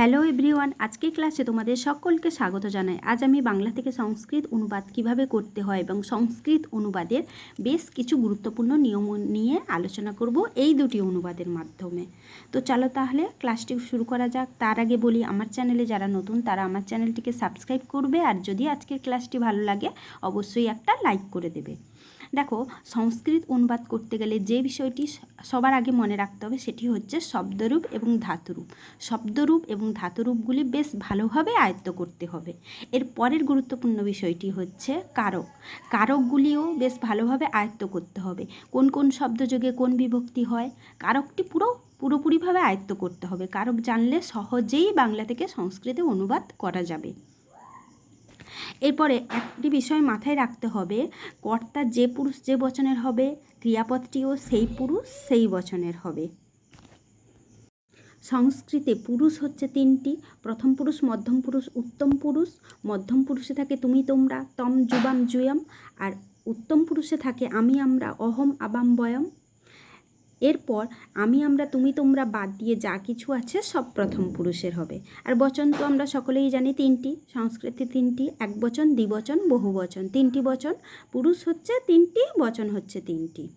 Hello everyone আজকের ক্লাসে তোমাদের সকলকে স্বাগত জানাই। আজ আমি বাংলা থেকে সংস্কৃত অনুবাদ কীভাবে করতে হয় এবং সংস্কৃত অনুবাদের বেশ কিছু গুরুত্বপূর্ণ নিয়ম নিয়ে আলোচনা করব এই দুটি অনুবাদের মাধ্যমে। তো চলো তাহলে ক্লাসটি শুরু করা যাক। তার আগে বলি, আমার চ্যানেলে যারা নতুন, তারা আমার চ্যানেলটিকে সাবস্ক্রাইব করবে আর যদি আজকের ক্লাসটি ভালো লাগে, অবশ্যই একটা লাইক করে দেবে। দেখো, সংস্কৃত অনুবাদ করতে গেলে যে বিষয়টি সবার আগে মনে রাখতে হবে সেটি হচ্ছে শব্দরূপ এবং ধাতুরূপ। শব্দরূপ এবং ধাতুরূপগুলি বেশ ভালোভাবে আয়ত্ত করতে হবে। এর পরের গুরুত্বপূর্ণ বিষয়টি হচ্ছে কারক। কারকগুলিও বেশ ভালোভাবে আয়ত্ত করতে হবে। কোন কোন শব্দযোগে কোন বিভক্তি হয়? কারকটি পুরো, পুরোপুরিভাবে আয়ত্ত করতে হবে। কারক জানলে সহজেই বাংলা থেকে সংস্কৃতে অনুবাদ করা যাবে। এরপরে একটি বিষয় মাথায় রাখতে হবে, কর্তা যে পুরুষ যে বচনের হবে, ক্রিয়াপদটিও সেই পুরুষ সেই বচনের হবে। সংস্কৃতে পুরুষ হচ্ছে তিনটি, প্রথম পুরুষ, মধ্যম পুরুষ, উত্তম পুরুষ। মধ্যম পুরুষে থাকে তুমি তোমরা, তম যুবাম জুয়ম আর উত্তম পুরুষে থাকে আমি আমরা, অহম আবাম বয়ম। এরপর আমি, আমরা, তুমি, তোমরা বাদ দিয়ে যা কিছু আছে সব প্রথম পুরুষের হবে। আর বচন তো আমরা সকলেই জানি তিনটি, সংস্কৃতি তিনটি, এক বচন, দ্বিবচন, বহু বচন। তিনটি বচন, পুরুষ হচ্ছে তিনটি, বচন হচ্ছে তিনটি।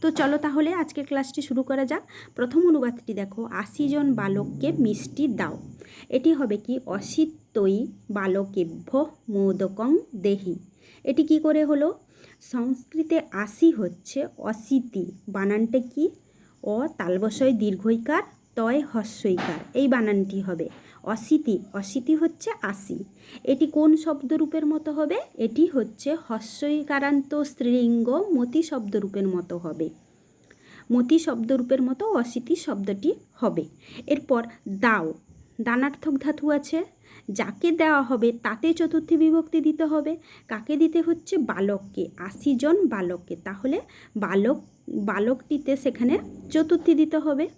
তো চলো তাহলে আজকের ক্লাসটি শুরু করা যাক। প্রথম অনুবাদটি দেখো আশি জন বালককে মিষ্টি দাও। এটি হবে কি? অসিতই বালকেভ্য মোদকং দেহি। এটি কি করে হলো? সংস্কৃতে আশি হচ্ছে অশীতি বানানটা কি? অ, তালবসয় দীর্ঘইকার, তয় হস্যইকার, এই বানানটি হবে। অশীতি অশীতি হচ্ছে আশি এটি কোন শব্দরূপের মতো হবে? এটি হচ্ছে হস্যইকারান্ত স্ত্রীলিঙ্গ মতি শব্দরূপের মতো হবে। মতি শব্দরূপের মতো অশীতি শব্দটি হবে। এরপর দাও, দানার্থক ধাতু আছে। যাকে দেওয়া হবে তাতে চতুর্থী বিভক্তি দিতে হবে। কাকে দিতে হচ্ছে? বালককে। আশি জন বালককে। তাহলে বালক, বালকটিতে সেখানে চতুর্থী দিতে হবে।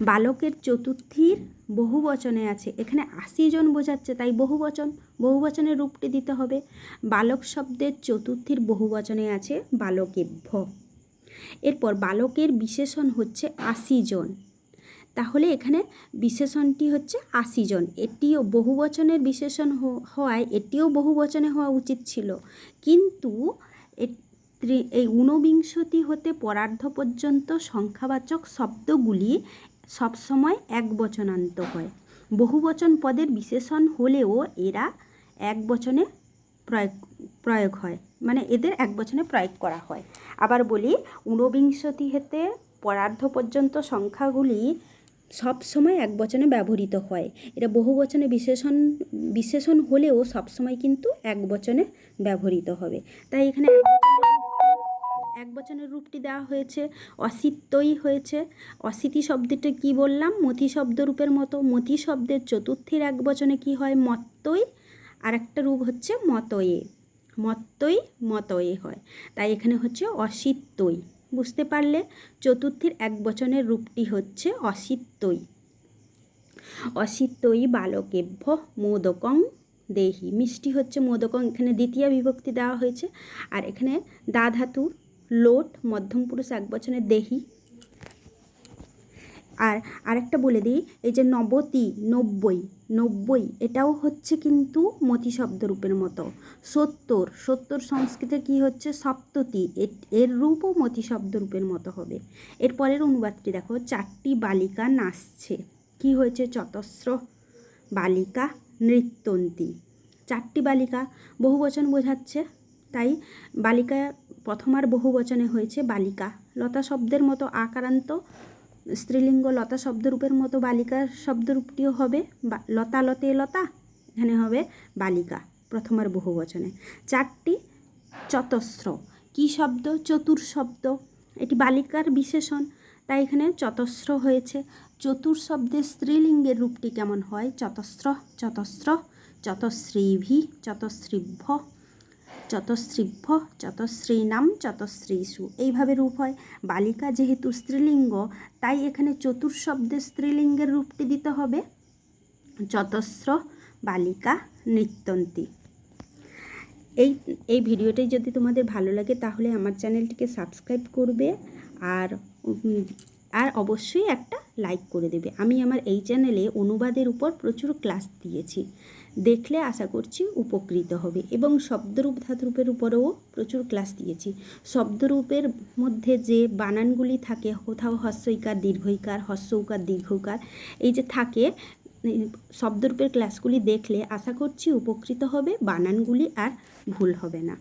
বালকের চতুর্থীর বহু বচনে আছে। এখানে আশি জন বোঝাচ্ছে, তাই বহু বচন বহু বচনের রূপটি দিতে হবে। বালক শব্দের চতুর্থীর বহু বচনে আছে বালকেভ্য এরপর বালকের বিশেষণ হচ্ছে আশি জন। তাহলে এখানে বিশেষণটি হচ্ছে আশি জন। এটিও বহু বচনের বিশেষণ হওয়ায় এটিও বহু বচনে হওয়া উচিত ছিল। কিন্তু এই ঊনবিংশতি হতে পরার্ধ পর্যন্ত সংখ্যাবাচক শব্দগুলি সবসময় এক বচনান্ত হয়। বহুবচন পদের বিশেষণ হলেও এরা এক বচনে প্রয়োগ প্রয়োগ হয়। মানে এদের এক বচনে প্রয়োগ করা হয়। আবার বলি, ঊনবিংশতি হতে পরার্ধ পর্যন্ত সংখ্যাগুলি সব সময় এক বচনে ব্যবহৃত হয়। এটা বহু বচনে বিশেষণ বিশেষণ হলেও সব সময় কিন্তু এক বচনে ব্যবহৃত হবে। তাই এখানে এক বচনের রূপটি দেওয়া হয়েছে, অসিত্যই হয়েছে। অসিতি শব্দটা কি বললাম? মতি শব্দ রূপের মতো। মতি শব্দের চতুর্থীর এক বচনে কি হয়? মত্তই। আর একটা রূপ হচ্ছে মতয়ে। মত্তই, মতয়ে হয়। তাই এখানে হচ্ছে অসিত্যই। বুঝতে পারলে চতুর্থীর এক বচনের রূপটি হচ্ছে অসিত্যই অসিত্যই বালকেভ্য মোদকং দেহি। মিষ্টি হচ্ছে মোদকং। এখানে দ্বিতীয় বিভক্তি দেওয়া হয়েছে। আর এখানে দা ধাতু লোট, মধ্যম পুরুষ এক বছরের দেহি। আর আরেকটা বলে দিই, এই যে নবতি, নব্বই নব্বই, এটাও হচ্ছে কিন্তু মতি শব্দরূপের মতো। সত্তর সত্তর সংস্কৃতে কি হচ্ছে? সপ্ততি এর রূপও মতি শব্দরূপের মতো হবে। এর পরের অনুবাদটি দেখো, চারটি বালিকা নাচছে। কি হয়েছে? চতস্র বালিকা নৃত্যন্তী। চারটি বালিকা বহুবচন বোঝাচ্ছে, তাই বালিকা প্রথমার বহুবচনে হয়েছে বালিকা। লতা শব্দের মতো আকারান্ত স্ত্রীলিঙ্গ লতা শব্দরূপের মতো বালিকার শব্দরূপটিও হবে লতা লতে লতা, এখানে হবে বালিকা, প্রথমার বহু বচনে। চারটি চতস্র, কি শব্দ? চতুর শব্দ। এটি বালিকার বিশেষণ, তাই এখানে চতস্র হয়েছে। চতুর শব্দের স্ত্রীলিঙ্গের রূপটি কেমন হয়? চতস্র চতস্র চতশ্রীভি চতশ্রীভ্য চতশ্রীভ্য চতশ্রীনাম চতশ্রীষু এইভাবে রূপ হয়। বালিকা যেহেতু স্ত্রীলিঙ্গ, তাই এখানে চতুর শব্দের স্ত্রীলিঙ্গের রূপটি দিতে হবে। চতস্র, বালিকা, নৃত্যন্তী। এই এই ভিডিওটি যদি তোমাদের ভালো লাগে, তাহলে আমার চ্যানেলটিকে সাবস্ক্রাইব করবে আর আর অবশ্যই একটা লাইক করে দেবে। আমি আমার এই চ্যানেলে অনুবাদের উপর প্রচুর ক্লাস দিয়েছি। দেখলে আশা করছি উপকৃত হবে। এবং শব্দরূপ, ধাতুরূপের উপরেও প্রচুর ক্লাস দিয়েছি। শব্দরূপের মধ্যে যে বানানগুলি থাকে, কোথাও হস্যইকার, দীর্ঘইকার, হস্যৌকার, দীর্ঘকার, এই যে থাকে শব্দরূপের ক্লাসগুলি দেখলে আশা করছি উপকৃত হবে, বানানগুলি আর ভুল হবে না।